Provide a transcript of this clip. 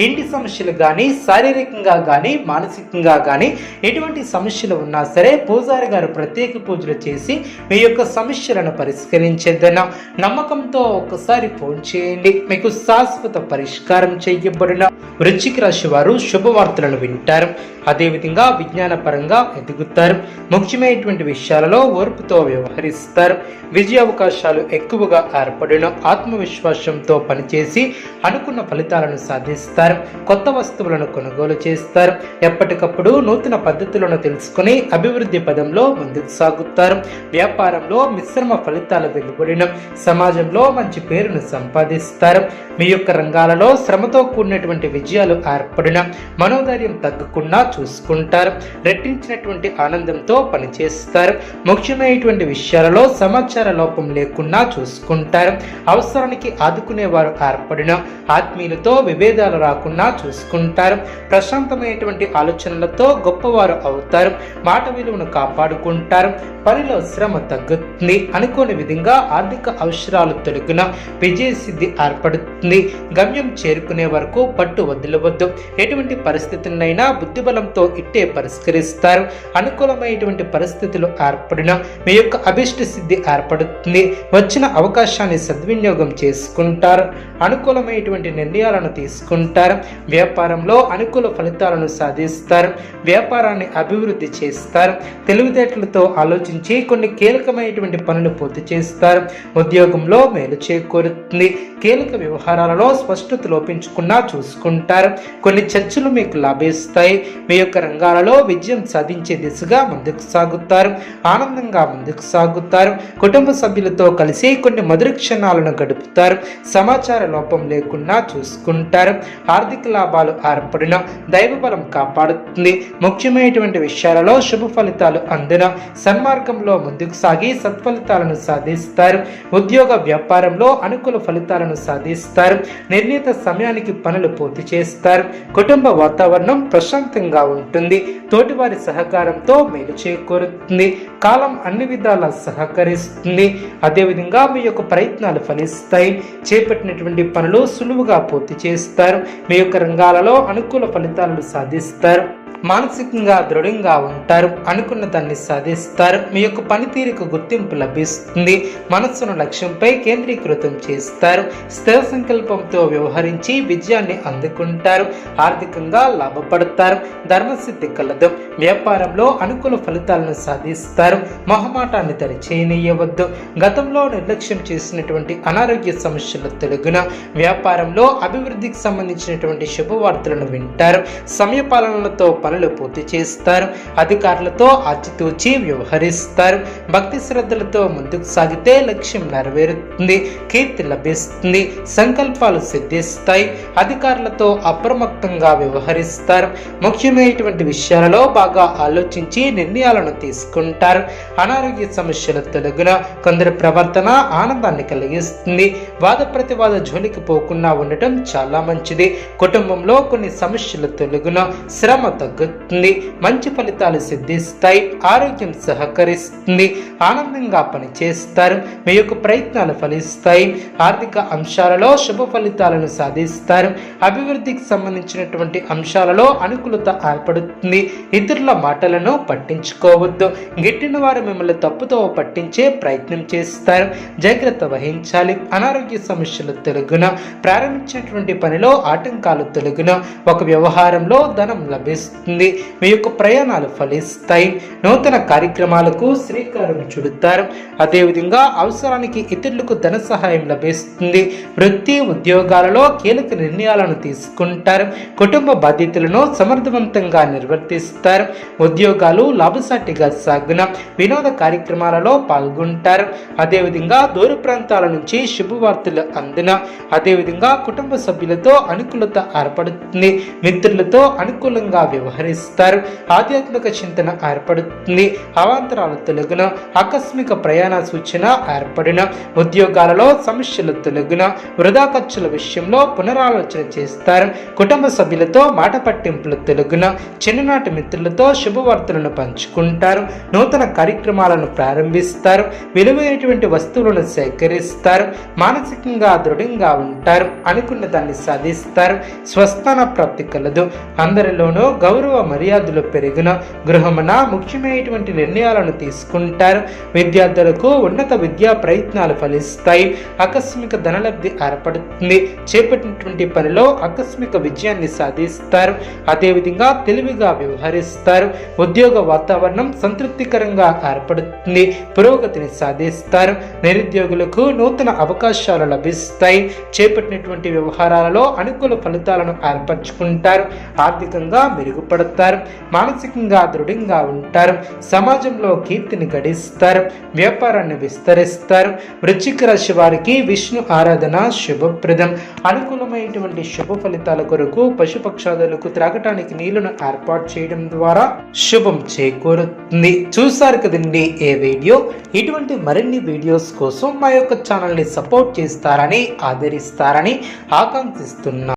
ఇంటి సమస్యలు కానీ శారీరకంగా కానీ మానసికంగా కానీ ఎటువంటి సమస్యలు ఉన్నా సరే పూజారి గారు ప్రత్యేక పూజలు చేసి మీ యొక్క సమస్యలను పరిష్కరించేద్దన్న నమ్మకంతో ఒక్కసారి ఫోన్ చేయండి. మీకు శాశ్వత పరిష్కారం చేయబడిన వృశ్చిక రాశి వారు శుభవార్తలను వింటారు. అదేవిధంగా విజ్ఞాన పరంగా ఎదుగుతారు. ముఖ్యమైనటువంటి విషయాలలో ఓర్పుతో వ్యవహరిస్తారు. విజయ అవకాశాలు ఎక్కువగా ఏర్పడిన. ఆత్మవిశ్వాసంతో పనిచేసి అనుకున్న ఫలితాలను సాధిస్తారు కొత్త వస్తువులను కొనుగోలు చేస్తారు. ఎప్పటికప్పుడు నూతన పద్ధతులను తెలుసుకుని అభివృద్ధి పదంలో ముందుకు సాగుతారు. వ్యాపారంలో మిశ్రమ ఫలితాలు వెలువడిన సమాజంలో మంచి పేరును సంపాదిస్తారు. మీ యొక్క రంగాలలో శ్రమతో కూడినటువంటి విజయాలు ఏర్పడిన మనోధైర్యం తగ్గకుండా చూసుకుంటారు. రెట్టించినటువంటి ఆనందంతో పనిచేస్తారు. ముఖ్యమైనటువంటి విషయాలలో సమాచార లోపం లేకుండా చూసుకుంటారు. అవసరానికి ఆదుకునేవారు ఏర్పడిన ఆత్మీయులతో విభేదాలు రాకుండా చూసుకుంటారు. ప్రశాంతమైనటువంటి ఆలోచనలతో గొప్పవారు అవుతారు. మాట విలువను కాపాడుకుంటారు. పనిలో శ్రమ తగ్గుతుంది. అనుకోని విధంగా ఆర్థిక అవసరాలు తొలగిన విజయ సిద్ధి ఏర్పడుతుంది. గమ్యం చేరుకునే వరకు పట్టు వదిలవద్దు. ఎటువంటి పరిస్థితులనైనా బుద్ధిబలంతో ఇట్టే పరిష్కరిస్తారు. అనుకూలమైనటువంటి పరిస్థితులు ఏర్పడిన మీ యొక్క అభిష్ట సిద్ధి ఏర్పడుతుంది. వచ్చిన అవకాశాన్ని సద్వినియోగం చేసుకుంటారు. అనుకూలమైనటువంటి నిర్ణయాలను తీసుకుంటారు వ్యాపారంలో అనుకూల ఫలితాలను సాధిస్తారు. వ్యాపారాన్ని అభివృద్ధి చేస్తారు. తెలివితేటలతో ఆలోచించి కొన్ని కీలకమైనటువంటి పనులు పూర్తి చేస్తారు. ఉద్యోగంలో మేలు చేకూరుతుంది. కీలక వ్యవహారాలలో స్పష్టత లోపించకుండా చూసుకుంటారు. కొన్ని చర్చలు మీకు లాభిస్తాయి. మీ యొక్క రంగాలలో విజయం సాధించే దిశగా ముందుకు సాగుతారు. ఆనందంగా ముందుకు సాగుతారు. కుటుంబ సభ్యులతో కలిసి కొన్ని మధుర క్షణాలను గడుపుతారు. సమాచార లోపం లేకుండా చూసుకుంటారు. ఆర్థిక లాభాలు ఏర్పడిన దైవ బలం కాపాడుతుంది. ముఖ్యమైనటువంటి విషయాలలో శుభ ఫలితాలు అందిన సన్మార్గంలో ముందుకు సాగి సత్ఫలితాలను సాధిస్తారు. ఉద్యోగ వ్యాపారంలో అనుకూల ఫలితాలను సాధిస్తారు. నిర్ణీత సమయానికి పనులు పూర్తి చేస్తారు. కుటుంబ వాతావరణం ప్రశాంతంగా ఉంటుంది. తోటివారి సహకారంతో మేలు చేకూరుతుంది. కాలం అన్ని విధాలా సహకరిస్తుంది. అదేవిధంగా మీ యొక్క ప్రయత్నాలు ఫలిస్తాయి. చేపట్టినటువంటి పనులు సులువుగా పూర్తి చేస్తారు. మీ యొక్క రంగాలలో అనుకూల ఫలితాలను సాధిస్తారు. మానసికంగా దృఢంగా ఉంటారు అనుకున్న దాన్ని సాధిస్తారు. మీ యొక్క పనితీరుకు గుర్తింపు లభిస్తుంది. మనస్సును లక్ష్యంపై కేంద్రీకృతం చేస్తారు. స్థిర సంకల్పంతో వ్యవహరించి విజయాన్ని అందుకుంటారు. ఆర్థికంగా లాభపడతారు. ధర్మసిద్ధి కలదు. వ్యాపారంలో అనుకూల ఫలితాలను సాధిస్తారు. మొహమాటాన్ని దరిచేయనీయవద్దు గతంలో నిర్లక్ష్యం చేసినటువంటి అనారోగ్య సమస్యలు తొలగిన వ్యాపారంలో అభివృద్ధికి సంబంధించినటువంటి శుభవార్తలను వింటారు. సమయపాలనలతో పనులు పూర్తి చేస్తారు. అధికారులతో ఆచితూచి వ్యవహరిస్తారు. భక్తి శ్రద్ధలతో ముందుకు సాగితే లక్ష్యం నెరవేరుతుంది కీర్తి లభిస్తుంది సంకల్పాలు సిద్ధిస్తాయి. అధికారులతో అప్రమత్తంగా వ్యవహరిస్తారు. ముఖ్యమైనటువంటి విషయాలలో బాగా ఆలోచించి నిర్ణయాలను తీసుకుంటారు. అనారోగ్య సమస్యల తొలగిన కొందరి ప్రవర్తన ఆనందాన్ని కలిగిస్తుంది. వాద ప్రతివాద జోలికి పోకుండా ఉండటం చాలా మంచిది. కుటుంబంలో కొన్ని సమస్యల తొలగిన శ్రమ తగ్గు తగ్గుతుంది మంచి ఫలితాలు సిద్ధిస్తాయి. ఆరోగ్యం సహకరిస్తుంది. ఆనందంగా పనిచేస్తారు. మీ యొక్క ప్రయత్నాలు ఫలిస్తాయి. ఆర్థిక అంశాలలో శుభ ఫలితాలను సాధిస్తారు. అభివృద్ధికి సంబంధించినటువంటి అంశాలలో అనుకూలత ఏర్పడుతుంది. ఇతరుల మాటలను పట్టించుకోవద్దు. గిట్టిన వారు మిమ్మల్ని తప్పుతో పట్టించే ప్రయత్నం చేస్తారు. జాగ్రత్త వహించాలి. అనారోగ్య సమస్యలు తొలగున ప్రారంభించినటువంటి పనిలో ఆటంకాలు తొలగున ఒక వ్యవహారంలో ధనం లభిస్తుంది. ఏర్పడుతుంది మీ యొక్క ప్రయాణాలు ఫలిస్తాయి. నూతన కార్యక్రమాలకు శ్రీకారం చుడుతారు. అదేవిధంగా అవసరానికి ఇతరులకు ధన సహాయం లభిస్తుంది. వృత్తి ఉద్యోగాలలో కీలక నిర్ణయాలను తీసుకుంటారు. కుటుంబ బాధ్యతలను సమర్థవంతంగా నిర్వర్తిస్తారు. ఉద్యోగాలు లాభసాటిగా సాగున వినోద కార్యక్రమాలలో పాల్గొంటారు. అదేవిధంగా దూర ప్రాంతాల నుంచి శుభవార్తలు అందిన అదేవిధంగా కుటుంబ సభ్యులతో అనుకూలత ఏర్పడుతుంది. మిత్రులతో అనుకూలంగా వ్యవహరిస్తారు. ఆధ్యాత్మిక చింతన ఏర్పడుతుంది. అవాంతరాల తొలగిన. ఆకస్మిక ప్రయాణ సూచన ఏర్పడిన. ఉద్యోగాలలో సమస్యలు తొలగిన. వృధా ఖర్చుల విషయంలో పునరాలోచన చేస్తారు. కుటుంబ సభ్యులతో మాట పట్టింపులు తొలగిన. చిన్ననాటి మిత్రులతో శుభవార్తలను పంచుకుంటారు. నూతన కార్యక్రమాలను ప్రారంభిస్తారు. విలువైనటువంటి వస్తువులను సేకరిస్తారు. మానసికంగా దృఢంగా ఉంటారు. అనుకున్న దాన్ని సాధిస్తారు. స్వస్థాన ప్రాప్తి కలదు. అందరిలోనూ గౌరవ మర్యాదలు పెరిగిన గృహమున ముఖ్యమైనటువంటి నిర్ణయాలను తీసుకుంటారు. విద్యార్థులకు ఉన్నత విద్యా ప్రయత్నాలు ఫలిస్తాయి. ఆకస్మిక ధనలబ్ధి ఏర్పడుతుంది. చేపట్టినటువంటి పనిలో ఆకస్మిక విజయాన్ని సాధిస్తారు. అదేవిధంగా తెలివిగా వ్యవహరిస్తారు. ఉద్యోగ వాతావరణం సంతృప్తికరంగా ఏర్పడుతుంది. పురోగతిని సాధిస్తారు. నిరుద్యోగులకు నూతన అవకాశాలు లభిస్తాయి. చేపట్టినటువంటి వ్యవహారాలలో అనుకూల ఫలితాలను ఏర్పరచుకుంటారు. ఆర్థికంగా మెరుగుపడతారు మానసికంగా దృఢంగా ఉంటారు సమాజంలో కీర్తిని గడిస్తారు వ్యాపారాన్ని విస్తరిస్తారు. వృశ్చిక రాశి వారికి విష్ణు ఆరాధన శుభప్రదం. అనుకూలమైనటువంటి శుభ ఫలితాల కొరకు పశుపక్షాదులకు త్రాగటానికి నీళ్ళను ఏర్పాటు చేయడం ద్వారా శుభం చేకూరుతుంది. చూసారు కదండి ఏ వీడియో? ఇటువంటి మరిన్ని వీడియోస్ కోసం మా యొక్క ఛానల్ని సపోర్ట్ చేస్తారని ఆదరిస్తారని ఆకాంక్షిస్తున్నా.